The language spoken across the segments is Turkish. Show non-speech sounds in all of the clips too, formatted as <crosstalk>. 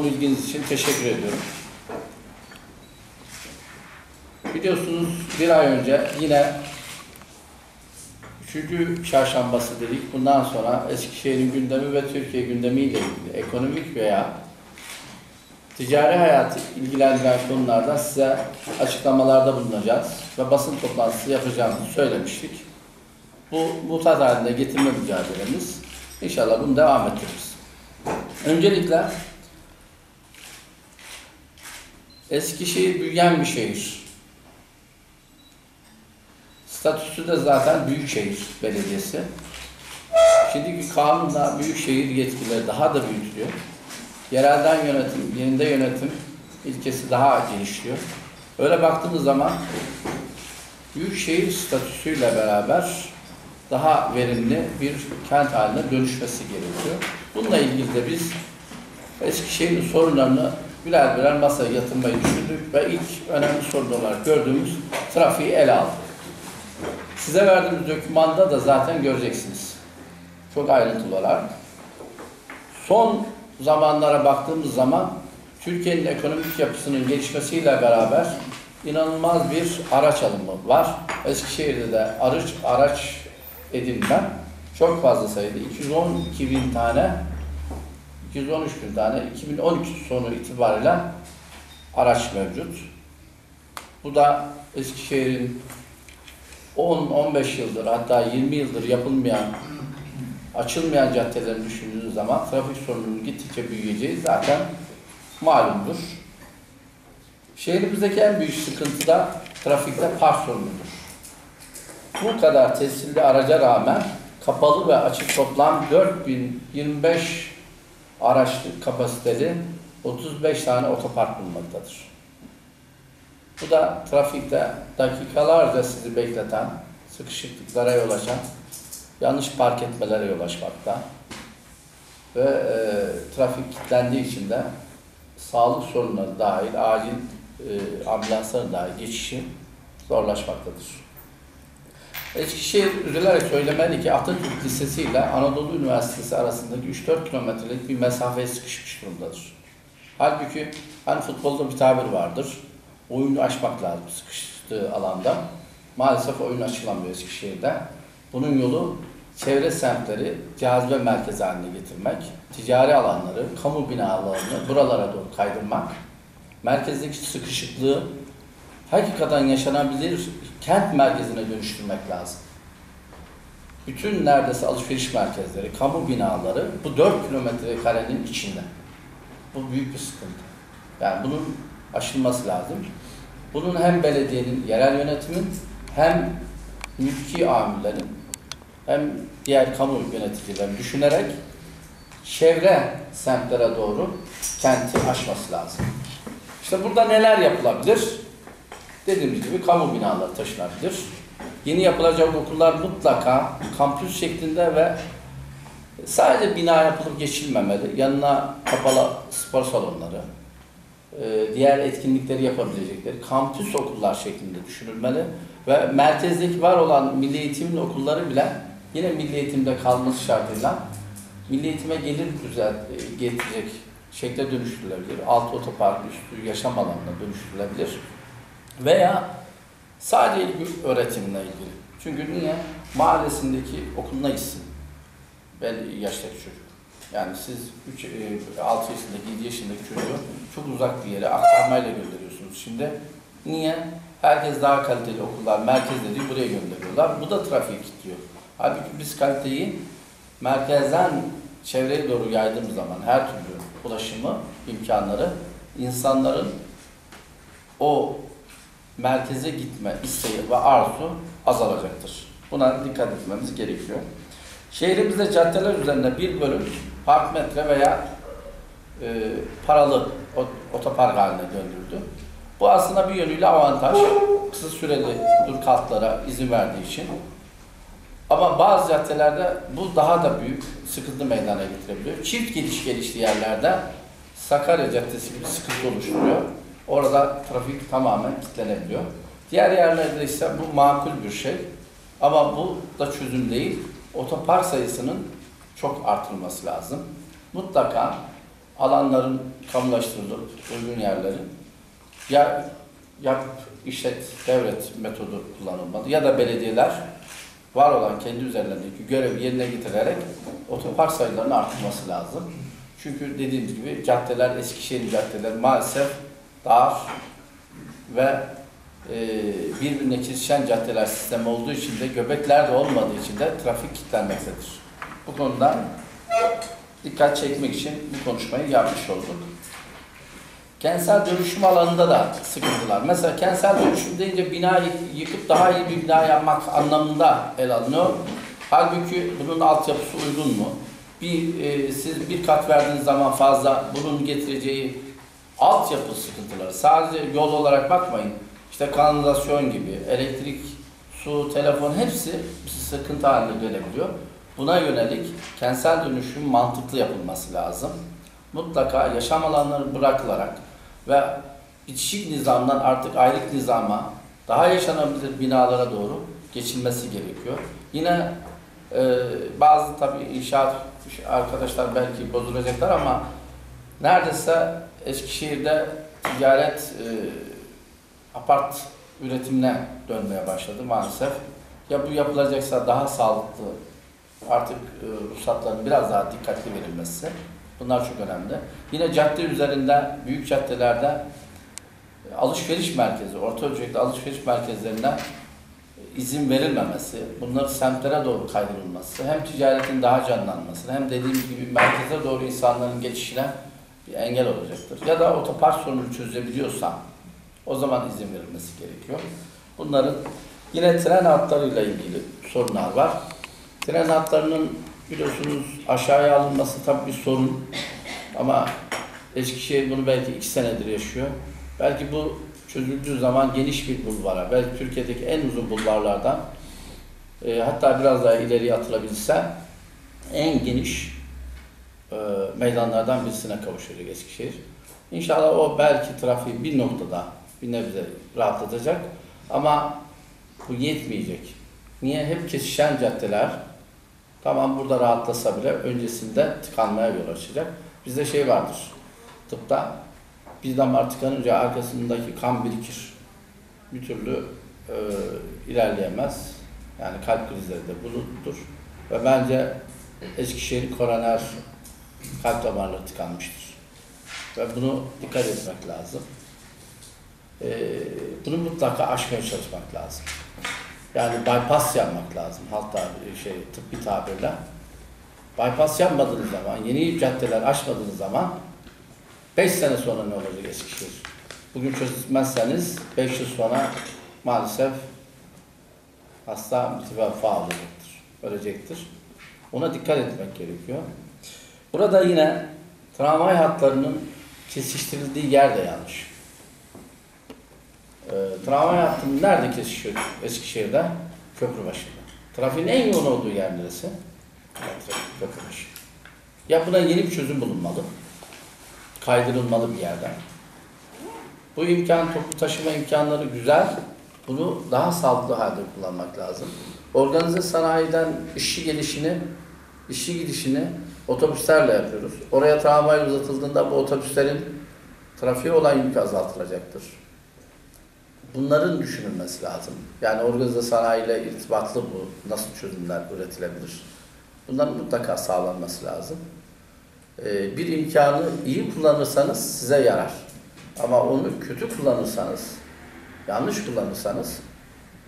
yoğun ilginiz için teşekkür ediyorum. Biliyorsunuz bir ay önce yine üçüncü çarşambası dedik. Bundan sonra Eskişehir'in gündemi ve Türkiye gündemiyle ilgili ekonomik veya ticari hayatı ilgilendiren konularda size açıklamalarda bulunacağız ve basın toplantısı yapacağımızı söylemiştik. Bu mutat halinde getirme mücadelemiz. İnşallah bunu devam ettiririz. Öncelikle Eskişehir büyüyen bir şehir. Statüsü de zaten Büyükşehir Belediyesi. Şimdiki kanunla Büyükşehir yetkileri daha da büyütülüyor. Yerelden yönetim, yerinde yönetim ilkesi daha gelişiyor. Öyle baktığımız zaman Büyükşehir statüsüyle beraber daha verimli bir kent haline dönüşmesi gerekiyor. Bununla ilgili de biz Eskişehir'in sorunlarını birer birer masaya yatırmayı düşündük ve ilk önemli sorun olarak gördüğümüz trafiği ele aldık. Size verdiğimiz dokümanda da zaten göreceksiniz. Çok ayrıntılı olarak. Son zamanlara baktığımız zaman Türkiye'nin ekonomik yapısının gelişmesiyle beraber inanılmaz bir araç alımı var. Eskişehir'de de araç, araç edinme çok fazla sayıda. 212 bin tane 213 bin tane 2013 sonu itibariyle araç mevcut. Bu da Eskişehir'in 10-15 yıldır hatta 20 yıldır yapılmayan açılmayan caddelerini düşündüğünüz zaman trafik sorununun gittikçe büyüyeceği zaten malumdur. Şehrimizdeki en büyük sıkıntı da trafikte park sorunudur. Bu kadar tescilli araca rağmen kapalı ve açık toplam 4025 araçlı kapasiteli 35 tane otopark bulunmaktadır. Bu da trafikte dakikalarca sizi bekleten, sıkışıklıklara yol açan, yanlış park etmelere yol açmakta ve e, trafik kilitlendiği için de sağlık sorunları dahil, acil e, ambulansların dahil geçişi zorlaşmaktadır. Eskişehir üzülerek söylemeli ki Atatürk Lisesi ile Anadolu Üniversitesi arasındaki 3-4 kilometrelik bir mesafeye sıkışmış durumdadır. Halbuki hani futbolda bir tabir vardır. Oyunu açmak lazım sıkıştığı alanda. Maalesef oyun açılamıyor Eskişehir'de. Bunun yolu çevre semtleri cazibe merkezi haline getirmek, ticari alanları, kamu binalarını buralara doğru kaydırmak, merkezdeki sıkışıklığı hakikaten yaşanabilir kent merkezine dönüştürmek lazım. Bütün neredeyse alışveriş merkezleri, kamu binaları bu 4 kilometre karenin içinde. Bu büyük bir sıkıntı. Yani bunun aşılması lazım. Bunun hem belediyenin, yerel yönetimin hem mülki amirlerin hem diğer kamu yöneticilerin düşünerek çevre semtlere doğru kenti aşması lazım. İşte burada neler yapılabilir? Dediğimiz gibi kamu binaları taşınabilir. Yeni yapılacak okullar mutlaka kampüs şeklinde ve sadece bina yapılıp geçilmemeli. Yanına kapalı spor salonları, e, diğer etkinlikleri yapabilecekleri kampüs okullar şeklinde düşünülmeli. Ve merkezdeki var olan milli eğitimin okulları bile yine milli eğitimde kalması şartıyla milli eğitime gelir düzelt, e, getirecek şekle dönüştürülebilir. Alt otopark üstü yaşam alanına dönüştürülebilir. Veya sadece ilgi öğretimle ilgili. Çünkü niye? Mahallesindeki okuluna gitsin. Ben yaştaki çocuk. Yani siz 3, 6 yaşındaki, 7 yaşındaki çocuğu çok uzak bir yere aktarmayla gönderiyorsunuz. Şimdi niye? Herkes daha kaliteli okullar, merkez dediği buraya gönderiyorlar. Bu da trafiği kilitliyor. Halbuki biz kaliteyi merkezden çevreye doğru yaydığımız zaman her türlü ulaşımı, imkanları insanların o merkeze gitme isteği ve arzu azalacaktır. Buna dikkat etmemiz gerekiyor. Şehrimizde caddeler üzerinde bir bölüm park metre veya e, paralı otopark haline döndürdü. Bu aslında bir yönüyle avantaj. Kısa süreli dur kalklara izin verdiği için. Ama bazı caddelerde bu daha da büyük sıkıntı meydana getirebiliyor. Çift geliş geliştiği yerlerde Sakarya Caddesi gibi sıkıntı oluşturuyor. Orada trafik tamamen kilitlenebiliyor. Diğer yerlerde ise bu makul bir şey. Ama bu da çözüm değil. Otopark sayısının çok artırılması lazım. Mutlaka alanların kamulaştırılıp uygun yerlerin ya yap işlet devlet metodu kullanılmalı ya da belediyeler var olan kendi üzerlerindeki görevi yerine getirerek otopark sayılarını artırması lazım. Çünkü dediğimiz gibi caddeler, Eskişehir caddeleri maalesef dar ve e, birbirine kesişen caddeler sistemi olduğu için de göbekler de olmadığı için de trafik kilitlenmektedir. Bu konuda dikkat çekmek için bu konuşmayı yapmış olduk. Kentsel dönüşüm alanında da sıkıntılar. Mesela kentsel dönüşüm deyince bina yıkıp daha iyi bir bina yapmak anlamında el alınıyor. Halbuki bunun altyapısı uygun mu? Bir, e, siz bir kat verdiğiniz zaman fazla bunun getireceği altyapı sıkıntıları. Sadece yol olarak bakmayın. İşte kanalizasyon gibi, elektrik, su, telefon hepsi sıkıntı haline gelebiliyor. Buna yönelik kentsel dönüşüm mantıklı yapılması lazım. Mutlaka yaşam alanları bırakılarak ve bitişik nizamdan artık aylık nizama daha yaşanabilir binalara doğru geçilmesi gerekiyor. Yine e, bazı tabii inşaat arkadaşlar belki bozulacaklar ama neredeyse Eskişehir'de ticaret e, apart üretimine dönmeye başladı maalesef. Ya bu yapılacaksa daha sağlıklı artık e, ruhsatların biraz daha dikkatli verilmesi. Bunlar çok önemli. Yine cadde üzerinde, büyük caddelerde e, alışveriş merkezi, orta ölçekli alışveriş merkezlerine izin verilmemesi, bunların semtlere doğru kaydırılması, hem ticaretin daha canlanması, hem dediğim gibi merkeze doğru insanların geçişine bir engel olacaktır. Ya da otopark sorununu çözebiliyorsa o zaman izin verilmesi gerekiyor. Bunların yine tren hatlarıyla ilgili sorunlar var. Tren hatlarının biliyorsunuz aşağıya alınması tabii bir sorun. Ama Eskişehir bunu belki iki senedir yaşıyor. Belki bu çözüldüğü zaman geniş bir bulvara, belki Türkiye'deki en uzun bulvarlardan e, hatta biraz daha ileriye atılabilse en geniş e, meydanlardan birisine kavuşacak Eskişehir. İnşallah o belki trafiği bir noktada bir nebze rahatlatacak ama bu yetmeyecek. Niye? Hep kesişen caddeler tamam burada rahatlasa bile öncesinde tıkanmaya yol açacak. Bizde şey vardır tıpta bir damar tıkanınca arkasındaki kan birikir. Bir türlü e, ilerleyemez. Yani kalp krizleri de budur. Ve bence Eskişehir koroner kalp damarları tıkanmıştır. Ve bunu dikkat etmek lazım. Ee, bunu mutlaka aşmaya çalışmak lazım. Yani bypass yapmak lazım halk tabiri, şey, tıbbi tabirle. Bypass yapmadığınız zaman, yeni caddeler açmadığınız zaman 5 sene sonra ne olacak Eskişehir? Bugün çözmezseniz 5 yıl sonra maalesef hasta mütevafa olacaktır, ölecektir. Ona dikkat etmek gerekiyor. Burada yine tramvay hatlarının kesiştirildiği yer de yanlış. E, tramvay hattının nerede kesişiyor Eskişehir'de? Köprübaşı'nda. Trafiğin en yoğun olduğu yer neresi? Köprübaşı. Ya buna yeni bir çözüm bulunmalı. Kaydırılmalı bir yerden. Bu imkan, toplu taşıma imkanları güzel. Bunu daha sağlıklı halde kullanmak lazım. Organize sanayiden işçi gelişini, işçi gidişini otobüslerle yapıyoruz. Oraya tramvay uzatıldığında bu otobüslerin trafiğe olan yükü azaltılacaktır. Bunların düşünülmesi lazım. Yani organize sanayiyle irtibatlı bu. Nasıl çözümler üretilebilir? Bunların mutlaka sağlanması lazım. Ee, bir imkanı iyi kullanırsanız size yarar. Ama onu kötü kullanırsanız, yanlış kullanırsanız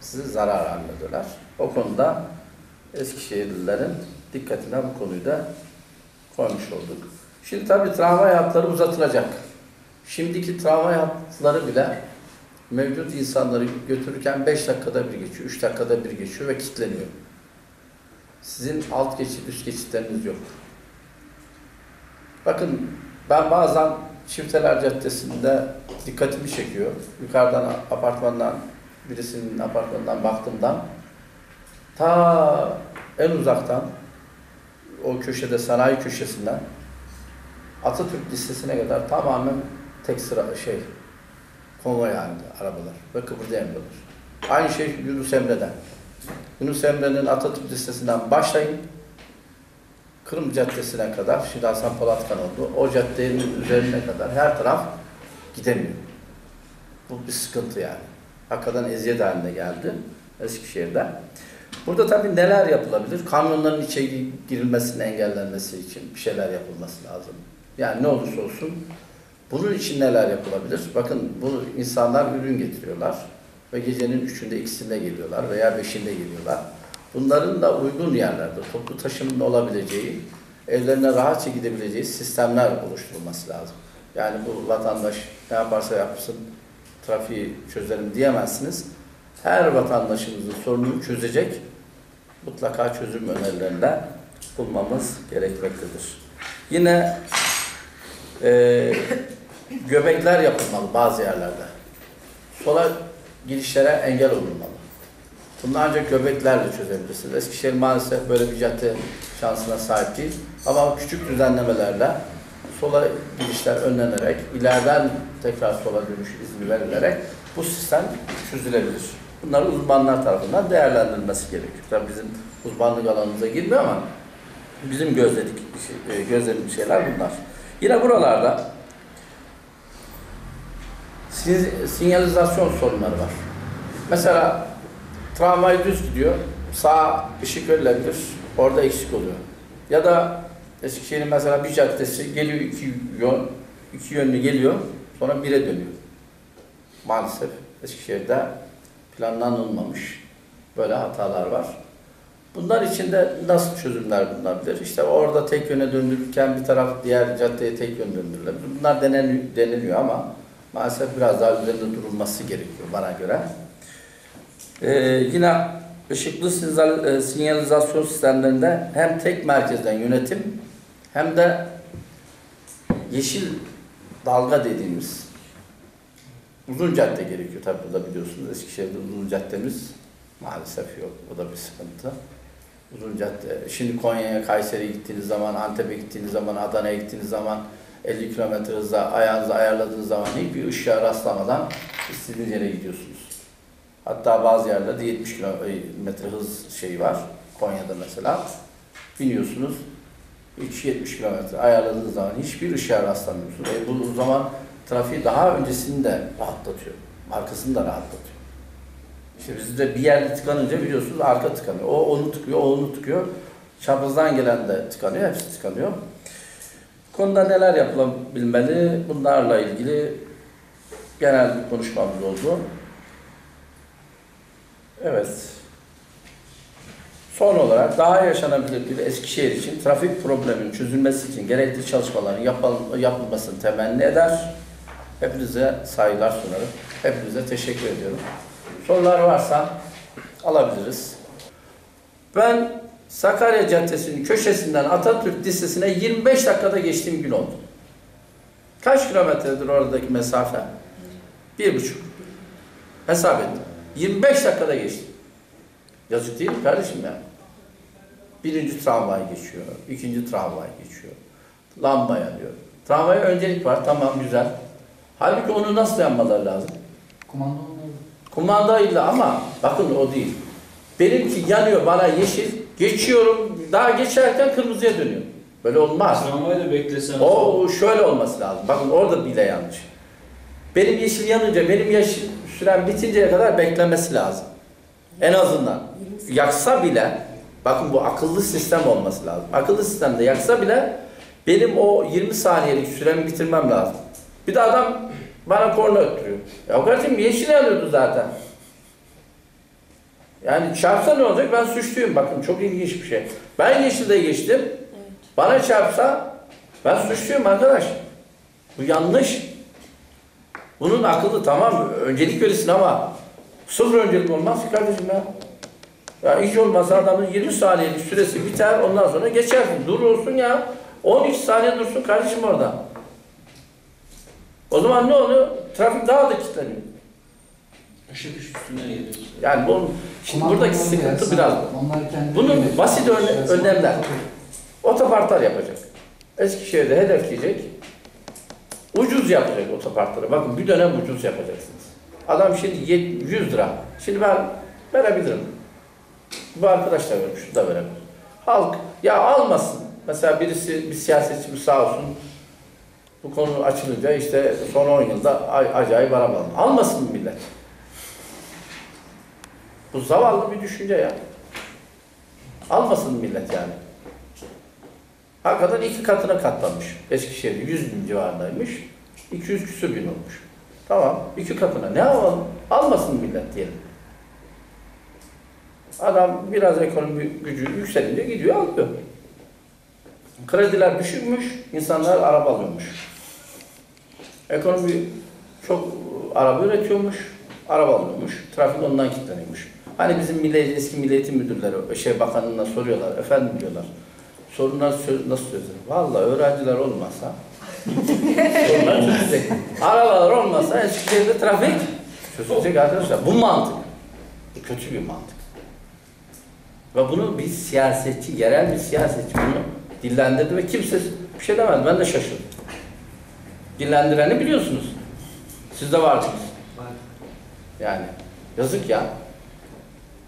sizi zarar haline O konuda Eskişehirlilerin dikkatine bu konuyu da koymuş olduk. Şimdi tabii tramvay hatları uzatılacak. Şimdiki tramvay hatları bile mevcut insanları götürürken 5 dakikada bir geçiyor, 3 dakikada bir geçiyor ve kilitleniyor. Sizin alt geçit, üst geçitleriniz yok. Bakın ben bazen Çifteler Caddesi'nde dikkatimi çekiyor. Yukarıdan apartmandan, birisinin apartmanından baktığımdan ta en uzaktan o köşede sanayi köşesinden Atatürk listesine kadar tamamen tek sıra şey konvoy halinde arabalar ve kıpırdayamıyorlar. Aynı şey Yunus Emre'den. Yunus Emre'nin Atatürk listesinden başlayın. Kırım Caddesi'ne kadar, şimdi Hasan Polat kanalı, o caddenin üzerine kadar her taraf gidemiyor. Bu bir sıkıntı yani. Hakikaten eziyet haline geldi Eskişehir'de. Burada tabii neler yapılabilir? Kamyonların içeri girilmesinin engellenmesi için bir şeyler yapılması lazım. Yani ne olursa olsun bunun için neler yapılabilir? Bakın bu insanlar ürün getiriyorlar ve gecenin üçünde ikisinde geliyorlar veya beşinde geliyorlar. Bunların da uygun yerlerde toplu taşımın olabileceği, evlerine rahatça gidebileceği sistemler oluşturulması lazım. Yani bu vatandaş ne yaparsa yapsın trafiği çözelim diyemezsiniz. Her vatandaşımızın sorununu çözecek mutlaka çözüm önerilerinde bulmamız gerekmektedir. Yine e, göbekler yapılmalı bazı yerlerde. Sola girişlere engel olunmalı. Bunu ancak göbeklerle çözebilirsiniz. Eskişehir maalesef böyle bir cadde şansına sahip değil. Ama küçük düzenlemelerle sola girişler önlenerek, ileriden tekrar sola dönüş izni verilerek bu sistem çözülebilir. Bunlar uzmanlar tarafından değerlendirilmesi gerekiyor. Tabii bizim uzmanlık alanımıza girmiyor ama bizim gözledik, şey, gözlediğimiz şeyler bunlar. Yine buralarda sinyalizasyon sorunları var. Mesela tramvay düz gidiyor, sağ ışık verilebilir, orada eksik oluyor. Ya da Eskişehir'in mesela bir caddesi geliyor iki yön, iki yönlü geliyor, sonra bire dönüyor. Maalesef Eskişehir'de planlanılmamış böyle hatalar var. Bunlar için de nasıl çözümler bulunabilir? İşte orada tek yöne döndürürken bir taraf diğer caddeye tek yön döndürülebilir. Bunlar deneniyor, deniliyor ama maalesef biraz daha üzerinde durulması gerekiyor bana göre. Ee, yine ışıklı sinyal, sinyalizasyon sistemlerinde hem tek merkezden yönetim hem de yeşil dalga dediğimiz uzun cadde gerekiyor. Tabi burada biliyorsunuz Eskişehir'de uzun caddemiz maalesef yok. O da bir sıkıntı. Uzun cadde. Şimdi Konya'ya, Kayseri'ye gittiğiniz zaman, Antep'e gittiğiniz zaman, Adana'ya gittiğiniz zaman 50 kilometre hızla ayağınızı ayarladığınız zaman hiçbir ışığa rastlamadan istediğiniz yere gidiyorsunuz. Hatta bazı yerlerde 70 kilometre hız şeyi var. Konya'da mesela. Biniyorsunuz. 370 kilometre ayarladığınız zaman hiçbir ışığa rastlamıyorsunuz. E bu zaman trafiği daha öncesini de rahatlatıyor. Arkasını da rahatlatıyor. İşte bizde bir yerde tıkanınca biliyorsunuz arka tıkanıyor. O onu tıkıyor, o onu tıkıyor. Çaprazdan gelen de tıkanıyor, hepsi tıkanıyor. Konuda neler yapılabilmeli? Bunlarla ilgili genel bir konuşmamız oldu. Evet. Son olarak daha yaşanabilir bir Eskişehir için trafik probleminin çözülmesi için gerekli çalışmaların yapıl yapılmasını temenni eder. Hepinize saygılar sunarım. Hepinize teşekkür ediyorum. Sorular varsa alabiliriz. Ben Sakarya Caddesi'nin köşesinden Atatürk Lisesi'ne 25 dakikada geçtiğim gün oldu. Kaç kilometredir oradaki mesafe? Bir buçuk. Hesap ettim. 25 dakikada geçtim. Yazık değil mi kardeşim ya? Birinci tramvay geçiyor, ikinci tramvay geçiyor. Lamba yanıyor. Tramvaya öncelik var, tamam güzel. Halbuki onu nasıl yanmaları lazım? Kumanda Kumandayla ama bakın o değil. Benimki yanıyor bana yeşil, geçiyorum, daha geçerken kırmızıya dönüyor. Böyle olmaz. Tramvayı da beklesen. O şöyle olması lazım. Bakın orada bile yanlış. Benim yeşil yanınca, benim yeşil süren bitinceye kadar beklemesi lazım. En azından. Yaksa bile, bakın bu akıllı sistem olması lazım. Akıllı sistemde yaksa bile benim o 20 saniyelik süremi bitirmem lazım. Bir de adam bana korna öttürüyor. Ya kardeşim yeşil yanıyordu zaten. Yani çarpsa ne olacak? Ben suçluyum. Bakın çok ilginç bir şey. Ben yeşilde geçtim. Bana çarpsa ben suçluyum arkadaş. Bu yanlış. Bunun akıllı tamam öncelik verirsin ama sıfır öncelik olmaz ki kardeşim ya. Ya hiç olmazsa adamın 20 saniyelik süresi biter ondan sonra geçersin. Dur olsun ya. 12 saniye dursun kardeşim orada. O zaman ne oluyor? Trafik daha da kilitleniyor. Işık üstüne geliyor. Yani bunun, şimdi buradaki sıkıntı biraz bu. Bunun basit örne- önlemler. Otoparklar yapacak. Eskişehir'de hedefleyecek. Ucuz yapacak otoparkları. Bakın bir dönem ucuz yapacaksınız. Adam şimdi yet- 100 lira. Şimdi ben verebilirim. Bu arkadaş da verir, şu da verebilir. Halk ya almasın. Mesela birisi, bir siyasetçi bir sağ olsun bu konu açılınca işte son 10 yılda acayip araba. Almasın mı millet? Bu zavallı bir düşünce ya. Almasın millet yani? Hakikaten iki katına katlanmış. Eskişehir'de 100 bin civarındaymış. 200 küsür bin olmuş. Tamam, iki katına. Ne yapalım? Almasın millet diyelim. Adam biraz ekonomi gücü yükselince gidiyor alıyor. Krediler düşükmüş, insanlar araba alıyormuş. Ekonomi çok araba üretiyormuş, araba alıyormuş. Trafik ondan kilitleniyormuş. Hani bizim milli, eski Milli Eğitim Müdürleri, şey bakanına soruyorlar, efendim diyorlar. Sorunlar sö- nasıl çözülür? Vallahi öğrenciler olmasa, sorunlar çözülecek. Arabalar olmasa Eskişehir'de trafik çözülecek arkadaşlar. Bu mantık. Bu kötü bir mantık. Ve bunu bir siyasetçi, yerel bir siyasetçi bunu dillendirdi ve kimse bir şey demedi. Ben de şaşırdım. Dillendireni biliyorsunuz. Siz de vardınız. Yani yazık ya.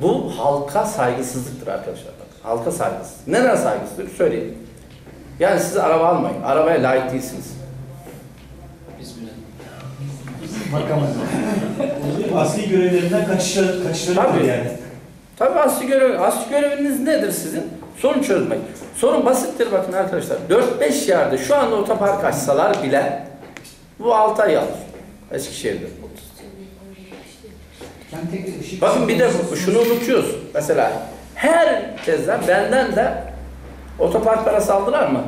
Bu halka saygısızlıktır arkadaşlar. Bak, halka saygısızlık. Neden saygısızlık? Söyleyeyim. Yani siz araba almayın. Arabaya layık değilsiniz. Biz bile. Bakamaz. Asli görevlerinden kaçışları, kaçışları Tabii. yani. Tabii asli görev, asli göreviniz nedir sizin? Sorun çözmek. Sorun basittir bakın arkadaşlar. 4-5 yerde şu anda otopark açsalar bile bu 6 ay alır. Eskişehir'de. Bakın bir de şunu unutuyoruz. Mesela herkesten benden de otopark parası aldılar mı?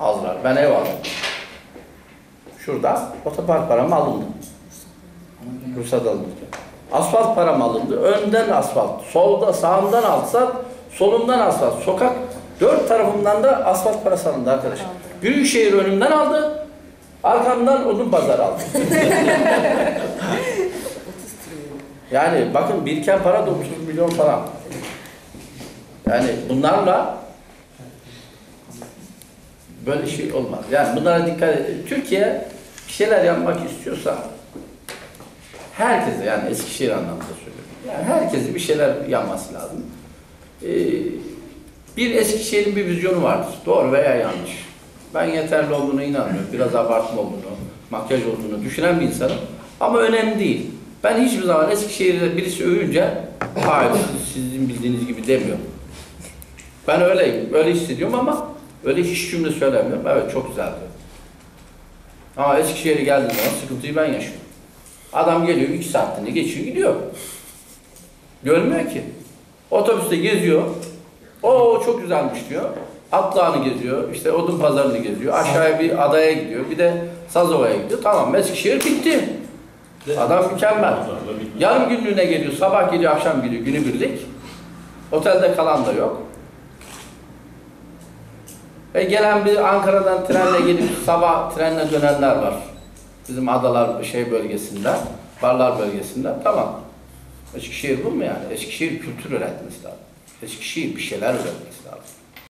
Aldılar. Ben ev aldım. Şurada otopark param alındı. Ruhsat alınırken. Asfalt param alındı. Önden asfalt. Solda sağımdan asfalt. Solumdan asfalt. Sokak dört tarafımdan da asfalt parası alındı arkadaşlar. Büyükşehir önümden aldı. Arkamdan odun pazar aldı. <laughs> Yani bakın biriken para da 30 milyon falan. Yani bunlarla böyle şey olmaz. Yani bunlara dikkat edin. Türkiye bir şeyler yapmak istiyorsa herkese yani Eskişehir anlamında söylüyorum. Yani herkese bir şeyler yapması lazım. Ee, bir Eskişehir'in bir vizyonu vardır. Doğru veya yanlış. Ben yeterli olduğuna inanmıyorum. Biraz abartma olduğunu, makyaj olduğunu düşünen bir insanım. Ama önemli değil. Ben hiçbir zaman Eskişehir'de birisi övünce hayır sizin bildiğiniz gibi demiyorum. Ben öyleyim. Öyle hissediyorum ama öyle hiç cümle söylemiyorum. Evet çok güzel diyorum. Ama Eskişehir'e geldiğim zaman sıkıntıyı ben yaşıyorum. Adam geliyor iki saatinde geçiyor gidiyor. Görmüyor ki. Otobüste geziyor. O çok güzelmiş diyor. Atlağını geziyor. işte odun pazarını geziyor. Aşağıya bir adaya gidiyor. Bir de Sazova'ya gidiyor. Tamam Eskişehir bitti. Adam mükemmel. Yarım günlüğüne geliyor. Sabah geliyor, akşam geliyor. Günübirlik. Otelde kalan da yok. Ve gelen bir Ankara'dan trenle gelip sabah trenle dönenler var. Bizim adalar şey bölgesinde, barlar bölgesinde. Tamam. Eskişehir bu mu yani? Eskişehir kültür üretmesi lazım. Eskişehir bir şeyler üretmesi lazım.